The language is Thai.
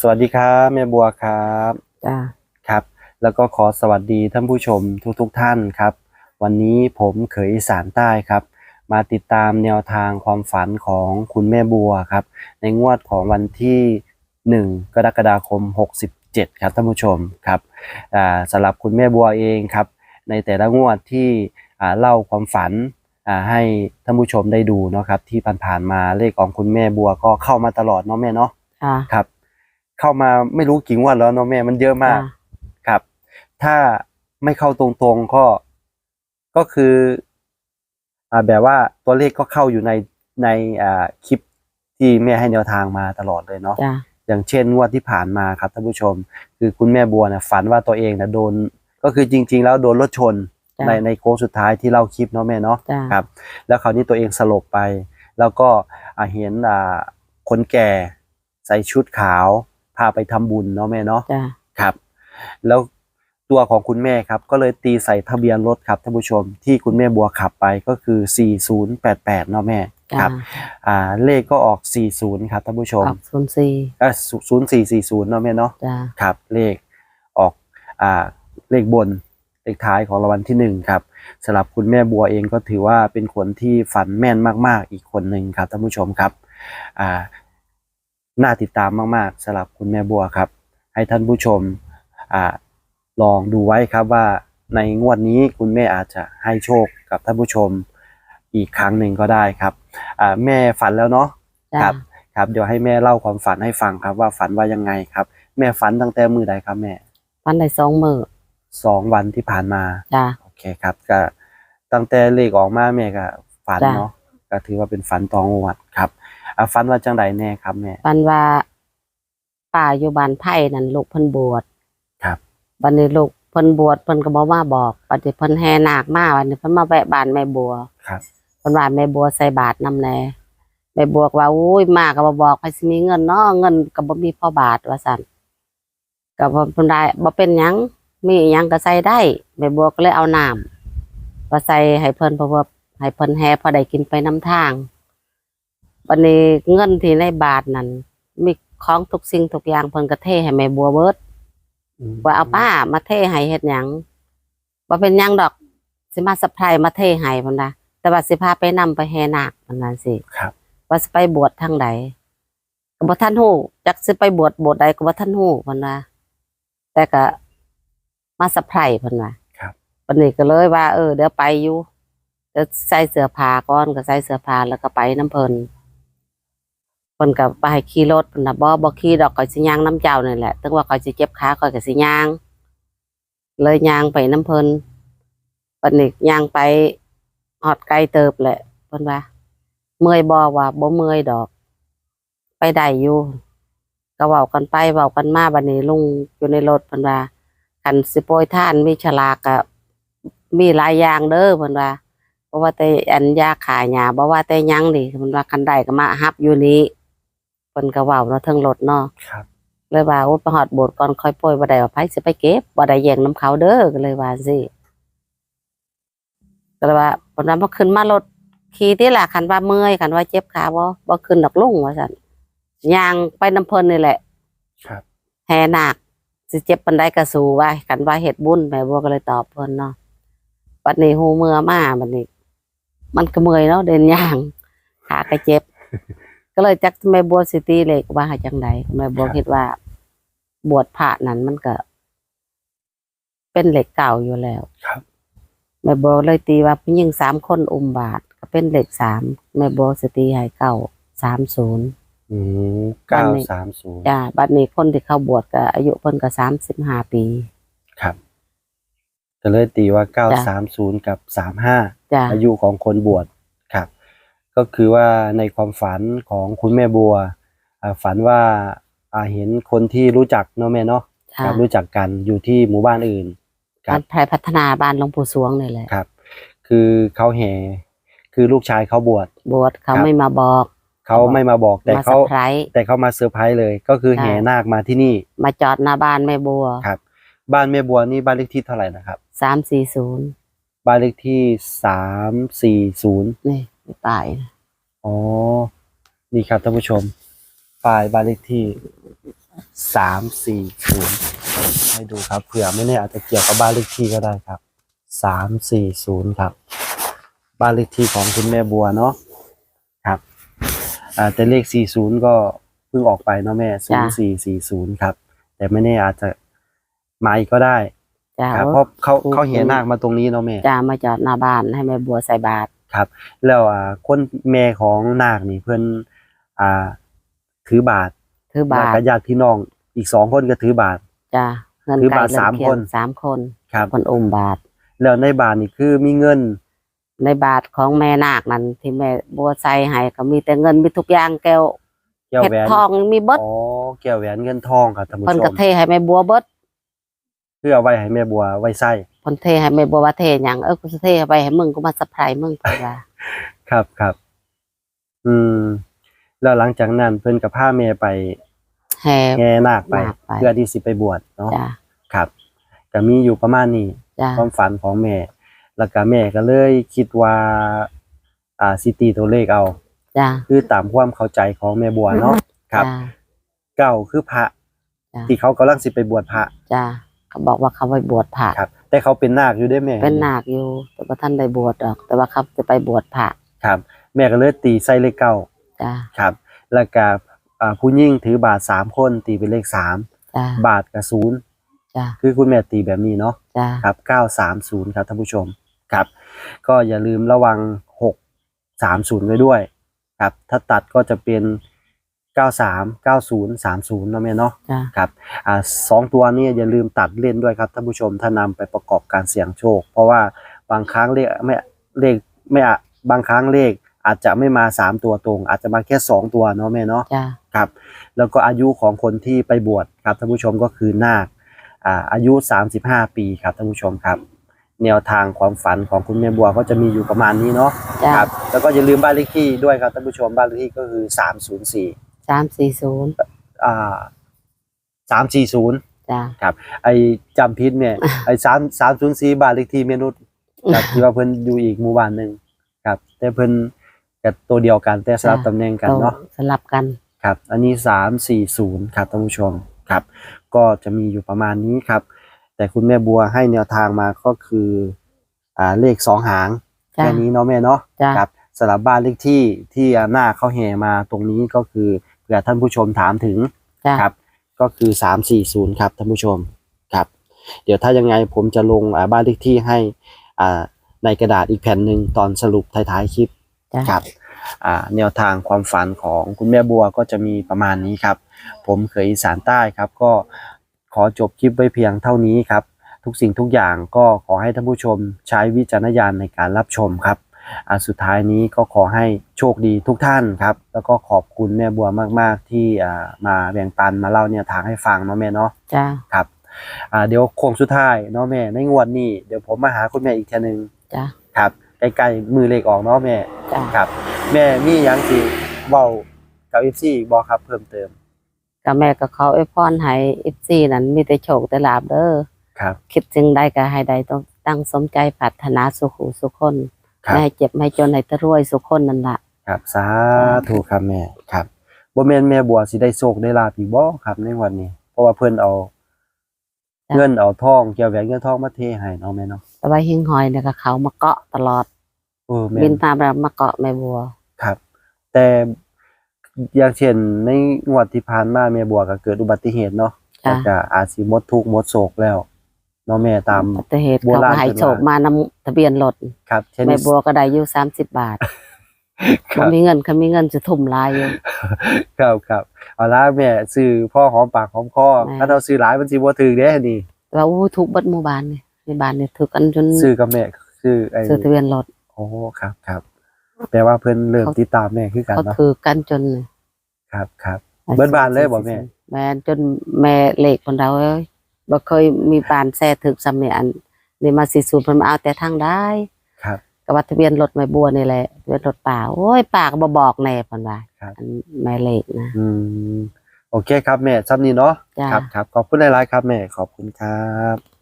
สวัสดีครับแม่บัวครับจ้าครับ แล้วก็ขอสวัสดีท่านผู้ชมทุกๆทท่านครับ วันนี้ผมเขยอีสานใต้ครับ มาติดตามแนวทางความฝันของคุณแม่บัวครับ ในงวดของวันที่ 1 กรกฎาคม 67 ครับท่านผู้ชมครับอ่าสำหรับคุณแม่บัวเองครับ ในแต่ละงวดที่อ่าเล่าความฝันอ่าให้ท่านผู้ชมได้ดูเนาะครับที่ผ่านๆมาเลขของคุณแม่บัวก็เข้ามาตลอดเนาะแม่เนาะจ้าครับ เข้ามาไม่รู้กี่งวดแล้วเนาะแม่มันเยอะมากจ้าครับ ถ้าไม่เข้าตรงๆก็ก็คือ อ่าแบบว่าตัวเลขก็เข้าอยู่ในในอ่าคลิปที่แม่ให้แนวทางมาตลอดเลยเนาะจ้าอย่างเช่นงวดที่ผ่านมาครับท่านผู้ชม คือคุณแม่บัวเนี่ยฝันว่าตัวเองเนี่ยโดน ก็คือจริง ๆ แล้วโดนรถชน จ้ะ ในในโค้งสุดท้ายที่เล่าคลิปเนาะแม่เนาะจ้าครับ แล้วคราวนี้ตัวเองสลบไป แล้วก็อ่าเห็นอ่าคนแก่ใส่ชุดขาว พาไปทำบุญเนาะแม่เนาะจ้าครับ แล้วตัวของคุณแม่ครับ ก็เลยตีใส่ทะเบียนรถครับท่านผู้ชมที่คุณแม่บัวขับไปก็คือ 4088เนาะแม่คจ้ารับ อ่า เลขก็ออก 40 ครับท่านผู้ชอมอกศูนย์สี่เออ0440เนาะแม่เนาะจ้าครับ เลขออก อ่า เลขบน เลขท้ายของรางวัลที่หนึ่งครับสำหรับคุณแม่บัวเองก็ถือว่าเป็นคนที่ฝันแม่นมากๆ อีกคนหนึ่งครับท่านผู้ชมครับ อ่า น่าติดตามมากๆสำหรับคุณแม่บัวครับ ให้ท่านผู้ชมอ่าลองดูไว้ครับว่าในงวดนี้คุณแม่อาจจะให้โชคกับท่านผู้ชมอีกครั้งหนึ่งก็ได้ครับอ่าแม่ฝันแล้วเนาะคจ้ารับครับเดี๋ยวให้แม่เล่าความฝันให้ฟังครับ ว่าฝันว่ายังไงครับ แม่ฝันตั้งแต่มือใดครับแม่วันได้สองมือสองวันที่ผ่านมาจ้าโอเคครับก็ตั้งแต่เลขออกมาแม่ก็ฝันจ้ะเนาะก็ถือว่าเป็นฝันตองวัดครับ อะฝันว่าจังใดแน่ครับแม่วันว่าป้าอยู่บ้านไผ่นั่นลูกเพิ่นบวชครับวันนี้ลูกเพิ่นบวชเพิ่นก็บอกว่าบอกวันนี้เพิ่นแห่นาคมาวันนี้เพิ่นมาแวะบ้านแม่บัวครับ เพิ่นว่าแม่บัวใส่บาตรนำแน่แม่บัวก็ว่าอุ้ยมาก็บ่บอกใครสิมีเงินเนาะเงินก็บ่มีพอบาทว่าซั่นก็บ่เพิ่นได้บ่เป็นหยังมีหยังก็ใส่ได้แม่บัวก็เลยเอาน้ำมาใส่ให้เพิ่นเพราะว่าให้เพิ่นแห่พอได้กินไปนำทาง วันนี้เงินที่ในบาทนั้นมีของทุกสิ่งทุกอย่างเพิ่นก็เทให้แม่บัวเบิดมว่าเอาป้ามาเทให้เฮ็ดหยังบ่เป็นหยังดอก สิมาสะพายมาเทให้พุ่นนะแต่ว่าสิพาไปนำไปแห่นาคมันนั่นสิครับ ว่าสิไปบวชทางใดก็บ่ทันฮู้จักสิไปบวชบวชใดก็บ่ทันฮู้เพิ่นว่าแต่ก็มาสะพายเพิ่นว่าครับวันนี้ก็เลยว่า เออเดี๋ยวไปอยู่เดี๋ยวใส่เสื้อผ้าก่อนก็ใส่เสื้อผ้าแล้วก็ไปน้ำเพิ่น เพิ่นก็ไปให้ขี่รถเพิ่นน่ะบ่บ่ขี่ดอกก็สิย่างน้ำเจ้านี่แหละถึงว่าก็สิเจ็บขาก็ก็สิย่าง เลยย่างไปน้ำเพิ่นเพิ่นนี่ย่างไปฮอดไกลเติบแหละเพิ่นว่า เมื่อยบ่ว่าบ่เมื่อยดอก ไปได้อยู่ก็เว้ากันไปเว้ากันมาบัดนี้ลุงอยู่ในรถเพิ่นว่าคันสิโปรยท่านมีฉลากก็มีหลายอย่างเด้อเพิ่นว่าเพราะว่าแต่อันยาขายหญ้าบ่ว่าแต่หยังนี่เพิ่นว่าคันได้ก็มาฮับอยู่นี้ พิ่นก็เว้าเนาะเทิงรถเนาะครับเลยว่าโอ้ไปหอดโบสถ์ก่อนค่อยโปรยบ่ได้ว่าไผสิไปเก็บบ่ได้แย่งน้ำเขาเด้อก็เลยว่าสิก็เลยว่าเพิ่นว่าบ่ขึ้นมารถขี่ที่ล่ะคันว่าเมื่อยคันว่าเจ็บขาบ่บ่ขึ้นดอกลุงว่าซั่นย่างไปน้ำเพิ่นนี่แหละ ครับแห่นาคสิเจ็บปานใดก็สู้ว่าคันว่าเฮ็ดบุญแม่บัวก็เลยตอบเพิ่นเนาะบัดนี้ฮู้เมื่อมาบัดนี้ มันก็เมื่อยเนาะเดินย่างขาก็เจ็บ ก็เลยจักแม่บัวสิตีเลขว่าให้จังใดแม่บัวคิดว่า บวชพระนั้นมันก็ เป็นเหล็กเก่าอยู่แล้วครับแม่โบเลยตีว่าผู้หญิงสามคนอุมบาท ก็เป็นเหล็กสามแม่โบสตีให้เก้าสามศูนย์อืมบ้าเก้านนี้สามศูนย์จ้าบัดนี้คนที่เข้าบวชก็อายุเพิ่นก็สามสิบห้าปี ครับก็เลยตีว่าเก้าจ้ะสามศูนย์กับสามห้าจ้าอายุของคนบวชครับ ก็คือว่าในความฝันของคุณแม่บัวอ่าฝันว่าอ่าเห็นคนที่รู้จักเนาะแม่เนาะจ้าครับรู้จักกันอยู่ที่หมู่บ้านอื่นคบ้ารันบไพรพัฒนาบ้านหลวงปู่สวงนี่แหละครับ คือเขาแห่คือลูกชายเขาบวชบวชเขาครับไม่มาบอก เขาไม่มาบอกแต่มาเซอเขาร์ไพรส์แต่เขามาเซอร์ไพรส์เลย ก็คือใช่แห่นาคมาที่นี่ มาจอดหน้าบ้านแม่บัวครับ บ้านแม่บัวนี่บ้านเลขที่เท่าไหร่นะครับสามสี่ศูนย์บ้านเลขที่สามสี่ศูนย์ นี่ป้ายนะอ๋อ นี่ครับท่านผู้ชมป้ายบ้านเลขที่สามสี่ศูนย์ให้ดูครับเผื่อไม่แน่อาจจะเกี่ยวกับบ้านเลขที่ก็ได้ครับสามสี่ศูนย์ครับ บ้านเลขที่ของคุณแม่บัวเนาะครับอ่าแต่เลขสี่ศูนย์ก็เพิ่งออกไปเนาะแม่ศูนย์สี่สี่ศูนย์ครับ แต่ไม่แน่อาจจะมาอีกก็ได้จ้าครับเพราะเขาถูกเขาเหียนาคมาตรงนี้เนาะแม่จ้ามาจอดหน้าบ้านให้แม่บัวใส่บาตร ครับ แล้วอ่าคนแม่ของนาคนี่เพื่อนอ่าถือบาทถือบาแล้วตก็รญาติพี่น้องอีกสองคนก็ถือบาทจ้าเงินถือบาทไก่สามเริ่เคียงคนสามคนครับคนอุ้มบาตรแล้วในบาทนี่คือมีเงิน ในบาทของแม่นาคนั้นที่แม่บัวใส่ให้ก็มีแต่เงินมีทุกอย่างแก้วแก้วเพชแหวรนทองมีเบิดอ๋อแก้วแหวนเงินทองครับท่านผู้เพิ่นชก็มเทให้แม่บัวเบิดเพื่อเอาไว้ให้แม่บัวไว้ใส่ เพิ่นเทให้แม่บัวว่าเทหยังเออกูจะเทไปให้มึงกูมาสะพรายมึงเพิ่นว่าครับครับ อืม แล้วหลังจากนั้นเพิ่นกับพาแม่ไปแห่แง่นาคไปนาคไป เพื่อที่สิไปบวชเนาะจ้าครับก็มีอยู่ประมาณนี้จ้าความฝันของแม่แล้วก็แม่ก็เลยคิดว่า อ่าสิตีตัวเลขเอาจ้าคือตามความเข้าใจของแม่บัวเนาะครับจ้าเก้าคือพระจ้ะที่เขากำลังสิไปบวชพระจ้าเขาบอกว่าเขาไปบวชพระครับ แต่เขาเป็นนาคอยู่ได้แม่เป็นนาคอยู่ แต่ว่าท่านได้บวชดอก แต่ว่าเขาจะไปบวชพระครับ แม่ก็เลยตีใส่เลขเก้าจ้าครับ แล้วก็อ่าผู้ยิ่งถือบาทสามคนตีเป็นเลขสามจ้าบาทกับศูนย์จ้าคือคุณแม่ตีแบบนี้เนาะจ้าครับเก้าสามศูนย์ครับท่านผู้ชมครับ ก็อย่าลืมระวังหกสามศูนย์ไว้ด้วยครับ ถ้าตัดก็จะเป็น เก้าสามเก้าศูนย์สามศูนย์เนาะแม่เนาะจ้าครับอ่าสองตัวนี้อย่าลืมตัดเล่นด้วยครับท่านผู้ชมถ้านำไปประกอบการเสี่ยงโชค เพราะว่าบางครั้งเลขไม่เลขไม่อะบางครั้งเลขอาจจะไม่มาสามตัวตรง อาจจะมาแค่สองตัวเนาะแม่เนาะ จ้าครับแล้วก็อายุของคนที่ไปบวชครับท่านผู้ชมก็คือนาคอ่าอายุ 35 ปีครับท่านผู้ชมครับ แนวทางความฝันของคุณแม่บัวก็จะมีอยู่ประมาณนี้เนาะจ้าครับแล้วก็อย่าลืมบ้านเลขที่ด้วยครับท่านผู้ชมบ้านเลขที่ก็คือ 304 สามสี่ศูนย์อ่า340จ้าครับ ไอจำพิษเนี่ย ไอ3 304บ้านเลขที่เมนุษย์ครับที่ว่าเพิ่นอยู่อีกหมู่บ้านหนึงครับ แต่เพิ่นกับตัวเดียวกันแต่สลับตำแหน่งกันเนาะ สลับกัน ครับ อันนี้สามสี่ศูนย์ครับท่านผู้ชมครับ ก็จะมีอยู่ประมาณนี้ครับ แต่คุณแม่บัวให้แนวทางมาก็คือ อ่าเลขสองหางจ้าแค่นี้เนาะแม่เนาะจ้าครับสำหรับบ้านเลขที่ที่หน้าเขาแห่มาตรงนี้ก็คือ เผื่อท่านผู้ชมถามถึงจ้าครับ ก็คือสามสี่ศูนย์ครับท่านผู้ชมครับ เดี๋ยวถ้ายังไงผมจะลงอ่าบ้านเลขที่ให้อ่าในกระดาษอีกแผ่นหนึ่งตอนสรุปท้ายๆคลิปจ้าครับอ่าแนวทางความฝันของคุณแม่บัวก็จะมีประมาณนี้ครับ ผมเคยอีสานใต้ครับ ก็ขอจบคลิปไว้เพียงเท่านี้ครับ ทุกสิ่งทุกอย่างก็ขอให้ท่านผู้ชมใช้วิจารณญาณในการรับชมครับอ่า สุดท้ายนี้ก็ขอให้โชคดีทุกท่านครับ แล้วก็ขอบคุณแม่บัวมาก ๆ ที่อ่ามาแบ่งปันมาเล่าแนวทางให้ฟังเนาะแม่เนาะจ้าครับอ่าเดี๋ยวโค้งสุดท้ายเนาะแม่ในงวดนี้เดี๋ยวผมมาหาคุณแม่อีกทีหนึงจ้าครับใกล้ๆมือเลขออกเนาะแม่จ้าครับ แม่มีหยังสิเว้ากับ FC บ่ครับเพิ่มเติมก็แม่ก็ขออวยพรให้เอฟซีนั้นมีแต่โชคแต่ลาบเด้อครับ คิดจึงได้ก็ให้ได้ต้องตั้งสมใจปรารถนาสุขหูสุขคน ครับ ไม่ให้เจ็บไม่ให้จนให้แตะรวยสุขคนนั่นละครับสาธุครับแม่ครับบ่แม่นแม่บัวสิได้โชคได้ลาภอีกบ่ครับในวันนี้ เพราะว่าเพิ่นเอา เงินเอาทองเกี่ยวแหวนเงินทองมาเทให้เนาะแม่เนาะแต่ว่าหิงหอยเนี่ยก็เขามาเกาะตลอด เออแม่บินนตามเรามาเกาะแม่บัว ครับ แต่อย่างเช่นในงวดที่ผ่านมาแม่บัวก็เกิดอุบัติเหตุเนาะจ้ะ แล้วก็อาจสิหมดทุกข์หมดโศกแล้ว เนาะแม่ตามอุบัติเหตุโบเขาราณก็ให้เพิ่นว่าโชคมานำทะเบียนรถครับเช่นแม่บัวก็ได้อยู่สามสิบบาทคบ่รับมีเงินเขามีเงินจะทุ่มหลายอยู่ ครับครับเอาละแม่ซื้อพ่อหอมปากหอมคอแม่ ถ้าเราซื้อหลายมันสิบ่ถึกเด้นี่แต่ว่าอู้ทุกเบัดหมู่บ้านเนี่ยในบ้านเนี่ยถือกันจนซื้อกับแม่ซื้อไอ้ซื้อทะเบียนรถโอ้ครับครับแปลว่าเพิ่นเริ่มเขาติดตามแม่คือกันเขาเนาะถือกันจนครับครับ เบิดบ้านเลยบ่แม่ แม่นจนแม่เลขคนเราเอ้ย บ่เคยมีบ้านแซ่ถึกสำเนี่ยอันนี่มาสิสูตรเพิ่นมาเอาแต่ทางได้ครับก็ว่าทะเบียนรถแม่บัวนี่แหละทะเบียนรถป่าโอ้ยป่าก็บ่บอกแน่เพิ่นว่าครับ อันแม่เลขนะ อืมโอเคครับแม่ซ้ำนี้เนาะจ้าครับครับขอบคุณหลายๆครับแม่ขอบคุณครับ